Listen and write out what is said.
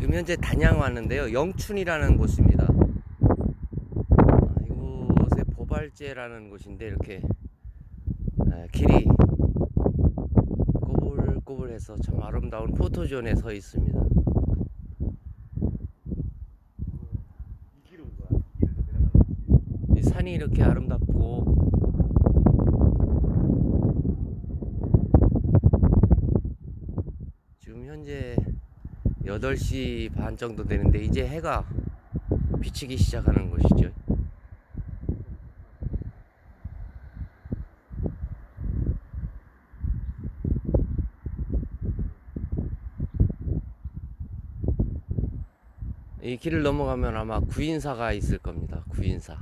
지금 현재 단양 왔는데요. 영춘이라는 곳입니다. 아, 이곳에 보발제라는 곳인데 이렇게 아, 길이 꼬불꼬불해서 참 아름다운 포토존에 서 있습니다. 이 산이 이렇게 아름답고 지금 현재 8시 반 정도 되는데 이제 해가 비치기 시작하는 곳이죠. 이 길을 넘어가면 아마 구인사가 있을 겁니다. 구인사.